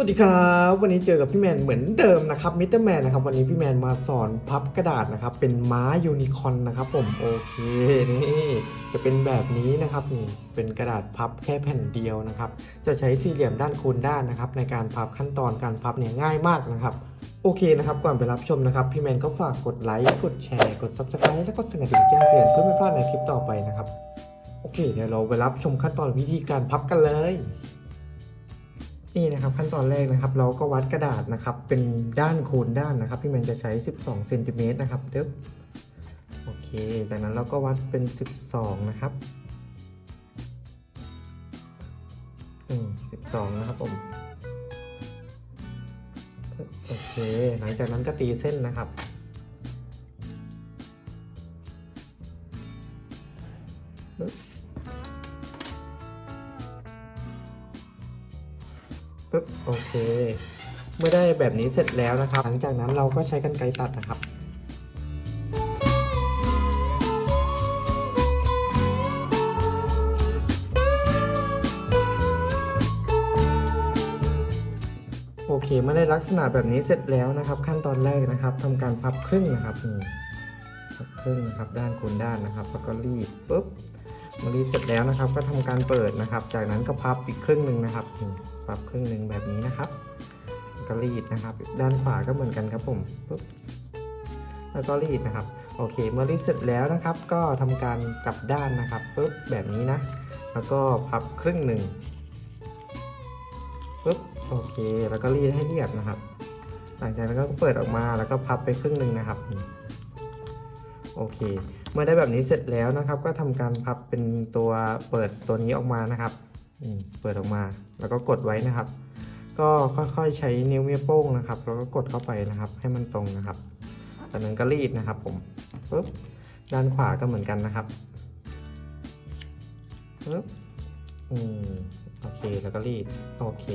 วัสดีครับ วันนี้เจอกับพี่แมนเหมือนเดิมนะครับมิสเตอร์แมนนะครับวันนี้พี่แมนมาสอนพับกระดาษนะครับ เป็นม้ายูนิคอนนะครับผมโอเคนี่จะเป็นแบบนี้นะครับนี่เป็นกระดาษพับแค่แผ่นเดียวนะครับ จะใช้สี่เหลี่ยมด้านคูณด้านนะครับ ในการพับขั้นตอนการพับเนี่ยง่ายมากนะครับโอเคนะครับก่อนไปรับชมนะครับพี่แมนก็ฝากกดไลค์กดแชร์กด subscribe และกดสั่นกระดิ่งแจ้งเตือนเพื่อไม่พลาดในคลิปต่อไปนะครับโอเคเดี๋ยวเราไปรับชมขั้นตอนวิธีการพับกันเลย นี่นะครับขั้นตอนแรกนะครับ เราก็วัดกระดาษนะครับ เป็นด้านคูณด้านนะครับ พี่แมนจะใช้ 12เซนติเมตรนะครับเด้อโอเคจากนั้นเราก็วัดเป็น 12 นะครับอืม12 นะครับผมโอเค หลังจากนั้นก็ตีเส้นนะครับ ปึ๊บโอเค เมื่อได้แบบนี้เสร็จแล้วนะครับ หลังจากนั้นเราก็ใช้กรรไกรตัดนะครับโอเคเมื่อได้ลักษณะแบบนี้เสร็จแล้วนะครับ ขั้นตอนแรกนะครับทำการพับครึ่งนะครับนี่พับครึ่งนะครับ ด้านคูณด้านนะครับแล้วก็รีดปุ๊บ มื่อรีดเสร็จแล้วนะครับ ก็ทำการเปิดนะครับ จากนั้นก็พับอีกครึ่งหนึ่งนะครับนี่พับครึ่งหนึ่งแบบนี้นะครับก็รีดนะครับ ด้านขวาก็เหมือนกันครับผมปุ๊บแล้วก็รีดนะครับ โอเค เมื่อรีดเสร็จแล้วนะครับ ก็ทำการกลับด้านนะครับปุ๊บแบบนี้นะ แล้วก็พับครึ่งหนึ่งปุ๊บโอเค แล้วก็รีดให้เรียบนะครับ หลังจากนั้นก็เปิดออกมาแล้วก็พับไปครึ่งหนึ่งนะครับ โอเค มื่อได้แบบนี้เสร็จแล้วนะครับ ก็ทำการพับเป็นตัวเปิดตัวนี้ออกมานะครับเปิดออกมา แล้วก็กดไว้นะครับ ก็ค่อยๆใช้นิ้วเมียโป้งนะครับ แล้วก็กดเข้าไปนะครับ ให้มันตรงนะครับจากนั้นก็รีดนะครับ ผมปุ๊บด้านขวาก็เหมือนกันนะครับปุ๊บอืมโอเคแล้วก็รีดโอเค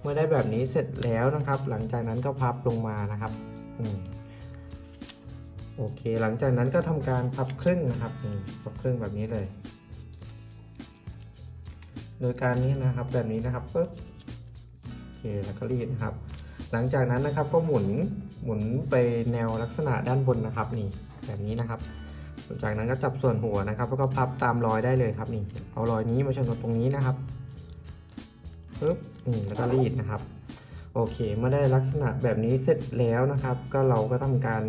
เมื่อได้แบบนี้เสร็จแล้วนะครับ หลังจากนั้นก็พับลงมานะครับ อืม โอเค หลังจากนั้นก็ทำการพับครึ่งนะครับพับครึ่งแบบนี้เลย โดยการนี้นะครับแบบนี้นะครับปุ๊บโอเคแล้วก็รีดนะครับ หลังจากนั้นนะครับก็หมุนหมุนไปแนวลักษณะด้านบนนะครับนี่แบบนี้นะครับ จากนั้นก็จับส่วนหัวนะครับ แล้วก็พับตามรอยได้เลยครับนี่ เอารอยนี้มาชนกับตรงนี้นะครับปึ๊บนี่แล้วก็รีดนะครับ โอเคเมื่อได้ลักษณะแบบนี้เสร็จแล้วนะครับ ก็เราก็ทำการ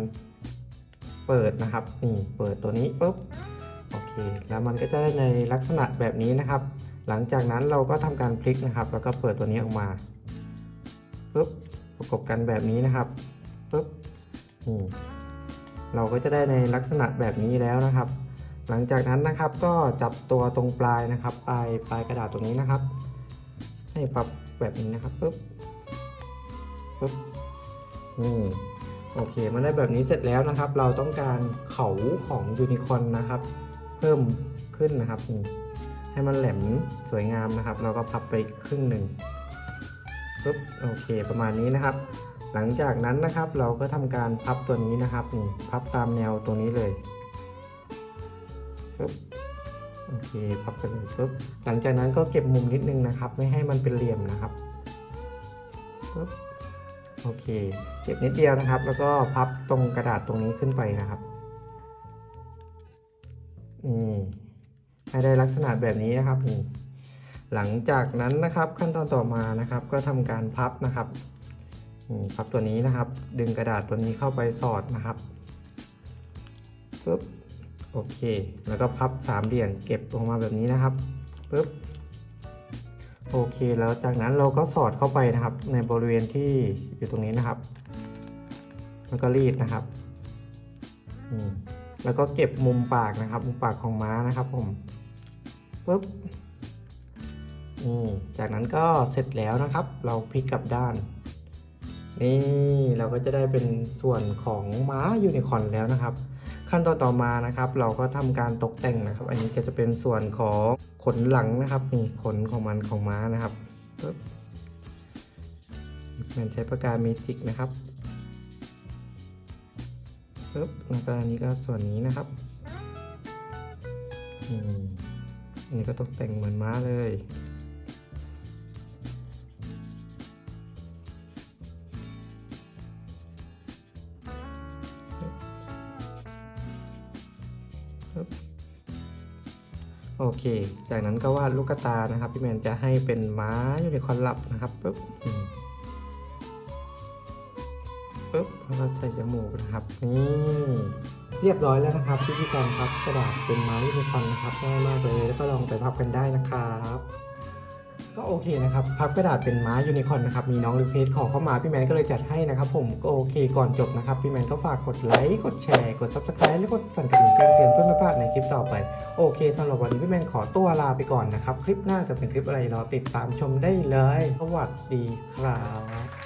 เปิดนะครับนี่เปิดตัวนี้ปุ๊บโอเค แล้วมันก็จะได้ในลักษณะแบบนี้นะครับ หลังจากนั้นเราก็ทำการพลิกนะครับ แล้วก็เปิดตัวนี้ออกมาปุ๊บประกบกันแบบนี้นะครับปุ๊บนี่เราก็จะได้ในลักษณะแบบนี้แล้วนะครับ หลังจากนั้นนะครับก็จับตัวตรงปลายนะครับปลายปลายกระดาษตรงนี้นะครับ ให้ปรับแบบนี้นะครับปุ๊บปุ๊บนี่ โอเคมื่อได้แบบนี้เสร็จแล้วนะครับ เราต้องการเขาของยูนิคอนนะครับ เพิ่มขึ้นนะครับนี่ให้มันแหลมสวยงามนะครับ เราก็พับไปครึ่งหนึ่งปุ๊บโอเคประมาณนี้นะครับ หลังจากนั้นนะครับเราก็ทำการพับตัวนี้นะครับนี่พับตามแนวตัวนี้เลยปุ๊บโอเคพับไปเลยปุ๊บหลังจากนั้นก็เก็บมุมนิดนึงนะครับ ไม่ให้มันเป็นเหลี่ยมนะครับปุ๊บ โอเค เก็บนิดเดียวนะครับ แล้วก็พับตรงกระดาษตรงนี้ขึ้นไปนะครับ นี่ให้ได้ลักษณะแบบนี้นะครับนี่หลังจากนั้นนะครับขั้นตอนต่อมานะครับ ก็ทำการพับนะครับพับตัวนี้นะครับ ดึงกระดาษตัวนี้เข้าไปสอดนะครับปึ๊บโอเค แล้วก็พับสามเหลี่ยมเก็บลงมาแบบนี้นะครับปึ๊บ โอเคแล้วจากนั้นเราก็สอดเข้าไปนะครับ ในบริเวณที่อยู่ตรงนี้นะครับ แล้วก็รีดนะครับแล้วก็เก็บมุมปากนะครับ มุมปากของม้านะครับผมปุ๊บนี่จากนั้นก็เสร็จแล้วนะครับ เราพลิกกลับด้าน นี่เราก็จะได้เป็นส่วนของม้ายูนิคอร์นแล้วนะครับ ขั้นตอนต่อมานะครับ เราก็ทำการตกแต่งนะครับ อันนี้ก็จะเป็นส่วนของขนหลังนะครับนี่ขนของมันของม้านะครับปุ๊บมันใช้ปากกาเมจิกนะครับปึ๊บแล้วก็อันนี้ก็ส่วนนี้นะครับอันนี้ก็ตกแต่งเหมือนม้าเลย โอเค จากนั้นก็วาดลูกตานะครับ พี่แมนจะให้เป็นม้ายูนิคอร์นหลับนะครับปึ๊บปึ๊บแล้วก็ใส่จมูกนะครับนี่เรียบร้อยแล้วนะครับพี่พี่การพับกระดาษเป็นม้ายูนิคอร์นนะครับง่ายมากเลยแล้วก็ลองไปพับกันได้นะครับ ก็โอเคนะครับพับกระดาษเป็นม้ายูนิคอร์นนะครับมีน้องรีเควสขอเข้ามาพี่แมนก็เลยจัดให้นะครับผมก็โอเคก่อนจบนะครับพี่แมนก็ฝากกดไลค์กดแชร์กด subscribe และกดสั่นกระดิ่งแจ้งเตือนเพื่อไม่พลาดในคลิปต่อไป โอเคสำหรับวันนี้พี่แมนขอตัวลาไปก่อนนะครับ คลิปหน้าจะเป็นคลิปอะไรรอติดตามชมได้เลย สวัสดีครับ